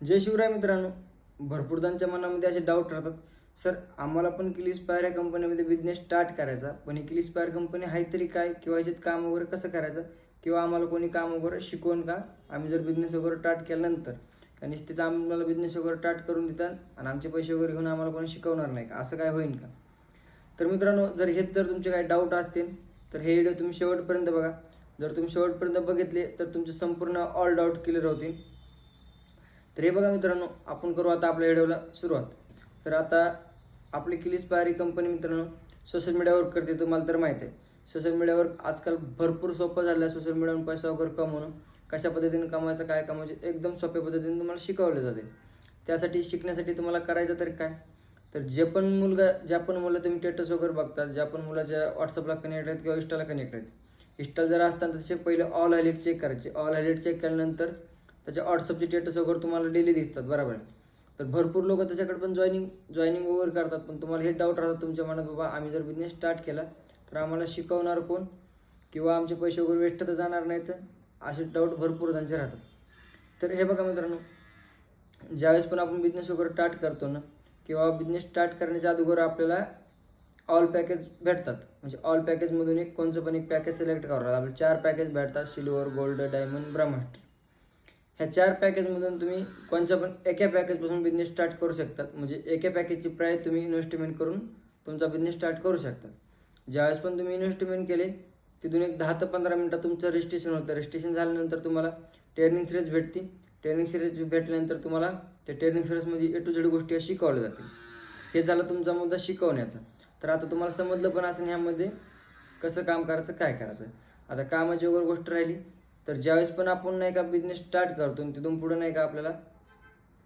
जय शिवराय मित्रांनो. भरपूरजणांच्या मनामध्ये असे डाऊट राहतात. सर आम्हाला पण किलिस्पायर या कंपनीमध्ये बिझनेस स्टार्ट करायचा. पण ही किलिस्पायर कंपनी आहे तरी काय? किंवा याच्यात काम वगैरे कसं करायचं? किंवा आम्हाला कोणी काम वगैरे शिकवून का? आम्ही जर बिझनेस वगैरे स्टार्ट केल्यानंतर आणि तिथं आम्हाला बिझनेस वगैरे स्टार्ट करून देतात आणि आमचे पैसे वगैरे घेऊन आम्हाला कोणी शिकवणार नाही का? असं काय होईल का? तर मित्रांनो जर हेच जर तुमचे काही डाऊट असतील तर हे व्हिडिओ तुम्ही शेवटपर्यंत बघा. जर तुम्ही शेवटपर्यंत बघितले तर तुमचे संपूर्ण ऑल डाऊट क्लिअर होतील. तर हे बघा मित्रांनो आपण करू आता आपल्या व्हिडिओला सुरुवात. तर आता आपली किलीस पारी कंपनी मित्रांनो सोशल मीडियावर करते तुम्हाला तर माहीत आहे. सोशल मीडियावर आजकाल भरपूर सोपं झालं आहे सोशल मीडियावर पैसा वगैरे कमवणं कशा पद्धतीने कमवायचं काय कमवायचं एकदम सोप्या पद्धतीने तुम्हाला शिकवलं जाते. त्यासाठी शिकण्यासाठी तुम्हाला करायचं तर काय? तर जे पण मुलगा ज्या पण मुलं तुम्ही टेटस वगैरे बघतात ज्या पण मुलाच्या व्हॉट्सअपला कनेक्ट आहेत किंवा इंस्टाला कनेक्ट आहेत इंस्टा जर असतात तर ते पहिले ऑल हायलाईट चेक करायचे. ऑल हायलाईट चेक केल्यानंतर त्याच्या व्हॉट्सअपचे स्टेटस वगैरे तुम्हाला डेली दिसतात बरोबर. आहे तर भरपूर लोक त्याच्याकडे पण जॉईनिंग जॉईनिंग वगैरे करतात. पण तुम्हाला हे डाऊट राहतात तुमच्या मनात बाबा आम्ही जर बिझनेस स्टार्ट केला तर आम्हाला शिकवणार कोण? किंवा आमचे पैसे वगैरे वेस्ट तर जाणार नाहीत. असे डाऊट भरपूर त्यांचे राहतात. तर हे बघा मित्रांनो ज्यावेळेस पण आपण बिझनेस वगैरे स्टार्ट करतो ना किंवा बिझनेस स्टार्ट करण्याच्या अगोदर आपल्याला ऑल पॅकेज भेटतात. म्हणजे ऑल पॅकेजमधून एक कोणचं पण एक पॅकेज सिलेक्ट करावं लागेल आपल्याला चार पॅकेज भेटतात सिल्वर गोल्ड डायमंड ब्रह्मास्त्र. ह्या चार पॅकेजमधून तुम्ही कोणत्या पण एका पॅकेजपासून बिझनेस स्टार्ट करू शकतात. म्हणजे एका पॅकेजची प्राईस तुम्ही इन्व्हेस्टमेंट करून तुमचा बिझनेस स्टार्ट करू शकतात. ज्यावेळेस पण तुम्ही इन्व्हेस्टमेंट केले तिथून एक दहा ते पंधरा मिनटात तुमचं रजिस्ट्रेशन होतं. रजिस्ट्रेशन झाल्यानंतर तुम्हाला ट्रेनिंग सिरीज भेटते ट्रेनिंग सिरीज भेटल्यानंतर तुम्हाला त्या ट्रेनिंग सिरीजमध्ये ए टू झेड गोष्टी शिकवल्या जातील. हे झालं तुमचा मुद्दा शिकवण्याचा. तर आता तुम्हाला समजलं पण असेल ह्यामध्ये कसं काम करायचं काय करायचं. आता कामाची वगैरे गोष्ट राहिली. तर ज्यावेळेस पण आपण नाही का बिझनेस स्टार्ट करतो आणि तिथून पुढे नाही का आपल्याला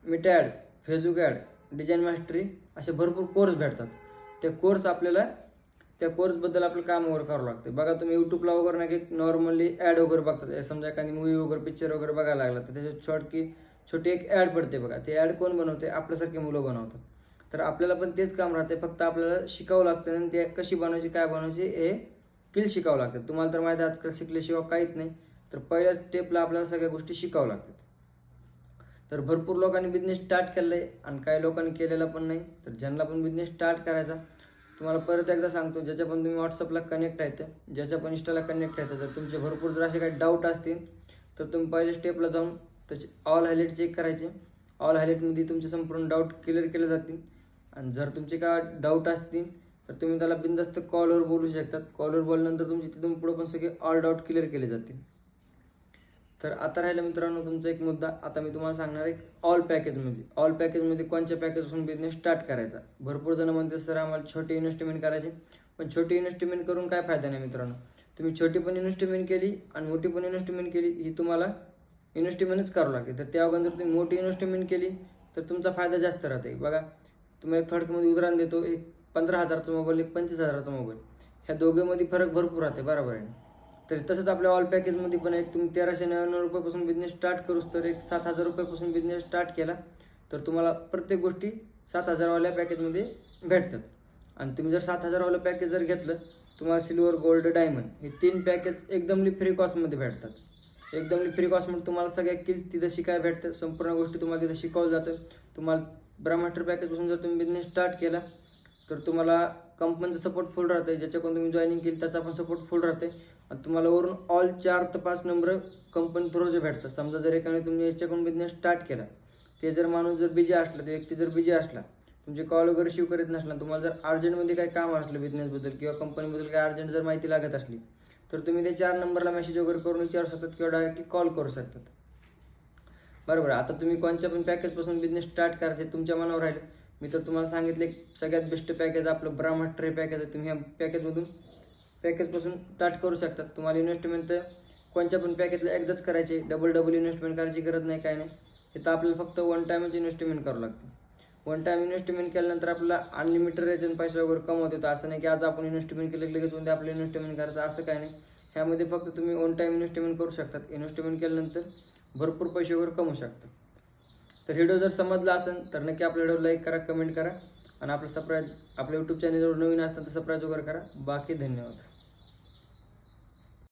Meta ads Facebook ad design mastery असे भरपूर कोर्स भेटतात. ते कोर्स आपल्याला त्या कोर्सबद्दल आपलं काम वगैरे करावं लागतं. बघा तुम्ही यूट्यूबला वगैरे नाही की नॉर्मली ॲड वगैरे बघतात समजा एखादी मूवी वगैरे पिक्चर वगैरे बघायला लागला तर त्याच्यात शॉर्ट की छोटी एक ॲड पडते बघा. ते ॲड कोण बनवते आपल्यासारखे मुलं बनवतात. तर आपल्याला पण तेच काम राहते. फक्त आपल्याला शिकावं लागतं आणि ते कशी बनवायची काय बनवायची हे स्किल शिकावं लागतं. तुम्हाला तर माहिती आहे आजकाल शिकल्याशिवाय काहीच नाही. तर पहिल्या स्टेपला आपल्याला सगळ्या गोष्टी शिकावं लागतात. तर भरपूर लोकांनी बिझनेस स्टार्ट केलं आहे आणि काही लोकांनी केलेला पण नाही. तर ज्यांना पण बिझनेस स्टार्ट करायचा तुम्हाला परत एकदा सांगतो ज्याच्या पण तुम्ही व्हॉट्सअपला कनेक्ट आहेत ज्याच्या पण इंस्टाला कनेक्ट आहेत जर तुमचे भरपूर जर असे काही डाऊट असतील तर तुम्ही पहिल्या स्टेपला जाऊन त्याचे ऑल हायलाईट चेक करायचे. ऑल हायलाईटमध्ये तुमचे संपूर्ण डाऊट क्लिअर केले जातील. आणि जर तुमचे काय डाऊट असतील तर तुम्ही त्याला बिनदस्त कॉलवर बोलू शकतात. कॉलवर बोलल्यानंतर तुमचे तिथून पुढं पण सगळे ऑल डाऊट क्लिअर केले जातील. तर आता राहिलं मित्रांनो तुमचा एक मुद्दा. आता मी तुम्हाला सांगणार आहे ऑल पॅकेजमध्ये ऑल पॅकेजमध्ये कोणत्या पॅकेजपासून बिझनेस स्टार्ट करायचा? भरपूर जण म्हणते सर आम्हाला छोटी इन्व्हेस्टमेंट करायची. पण छोटी इन्व्हेस्टमेंट करून काय फायदा नाही मित्रांनो. तुम्ही छोटी पण इन्व्हेस्टमेंट केली आणि मोठी पण इन्व्हेस्टमेंट केली ही तुम्हाला इन्व्हेस्टमेंटच करावं लागते तर त्या अगोदर तुम्ही मोठी इन्व्हेस्टमेंट केली तर तुमचा फायदा जास्त राहते. बघा तुम्हाला एक थोडक्यामध्ये उदाहरण देतो एक पंधरा हजारचा मोबाईल एक पंचवीस हजाराचा मोबाईल ह्या दोघेमध्ये फरक भरपूर राहते बरोबर आहे तर तसंच आपल्या ऑल पॅकेजमध्ये पण एक तुम्ही तेराशे नव्याण्णव रुपयापासून बिझनेस स्टार्ट करूच तर एक सात हजार रुपयापासून बिझनेस स्टार्ट केला तर तुम्हाला प्रत्येक गोष्टी सात हजारवाल्या पॅकेजमध्ये भेटतात. आणि तुम्ही जर सात हजारवालं पॅकेज जर घेतलं तुम्हाला सिल्वर गोल्ड डायमंड हे तीन पॅकेज एकदमली फ्री कॉस्टमध्ये भेटतात. एकदमली फ्री कॉस्टमध्ये तुम्हाला सगळ्या किल्स तिथं शिकायला भेटतं संपूर्ण गोष्टी तुम्हाला तिथं शिकवलं जातं. तुम्हाला ब्रह्मास्टर पॅकेजपासून जर तुम्ही बिझनेस स्टार्ट केला तर तुम्हाला कंपनीचं सपोर्ट फुल राहते ज्याच्याकडून तुम्ही जॉईनिंग केली त्याचा पण सपोर्ट फुल राहते आणि तुम्हाला वरून ऑल चार ते पाच नंबर कंपनी थ्रू जे भेटतात. समजा जर एकाने तुम्ही याच्याकडून बिझनेस स्टार्ट केला ते जर माणूस जर बिजी असला ते व्यक्ती जर बिजी असला तुमचे कॉल वगैरे शिव करीत नसला तुम्हाला जर अर्जंटमध्ये काही काम असलं बिझनेसबद्दल किंवा कंपनीबद्दल काही अर्जंट जर माहिती लागत असली तर तुम्ही ते चार नंबरला मेसेज वगैरे करून विचारू शकतात किंवा डायरेक्टली कॉल करू शकतात. बरोबर. आता तुम्ही कोणत्या पण पॅकेजपासून बिझनेस स्टार्ट करायचे तुमच्या मनावर राहिलं. मी तर तुम्हाला सांगितले सगळ्यात बेस्ट पॅकेज आपलं ब्राह्मण ट्रे पॅकेज आहे. तुम्ही ह्या पॅकेजमधून पॅकेजपासून स्टार्ट करू शकतात तुम्हाला इन्व्हेस्टमेंट तर कोणत्या पण पॅकेजला एकदाच करायचे डबल डबल इन्व्हेस्टमेंट करायची गरज नाही काय नाही. हे तर आपल्याला फक्त वन टाईमच इन्व्हेस्टमेंट करावं लागतं. वन टाईम इन्व्हेस्टमेंट केल्यानंतर आपला अनलिमिटेड रेजन पैसे वगैरे कमवत होतं असं नाही की आज आपण इन्व्हेस्टमेंट केलं लगेच उद्या आपलं इन्व्हेस्टमेंट करायचं असं काय नाही. ह्यामध्ये फक्त तुम्ही वन टाईम इन्व्हेस्टमेंट करू शकतात. इन्व्हेस्टमेंट केल्यानंतर भरपूर पैसे वगैरे कमवू शकता. तर व्हिडिओ जर समजला असेल तर नक्की आपल्या व्हिडिओ लाईक करा कमेंट करा. आणि आपलं सबस्क्राईब आपल्या यूट्यूब चॅनलवर नवीन असतात तर सबस्क्राईब वगैरे करा. बाकी धन्यवाद.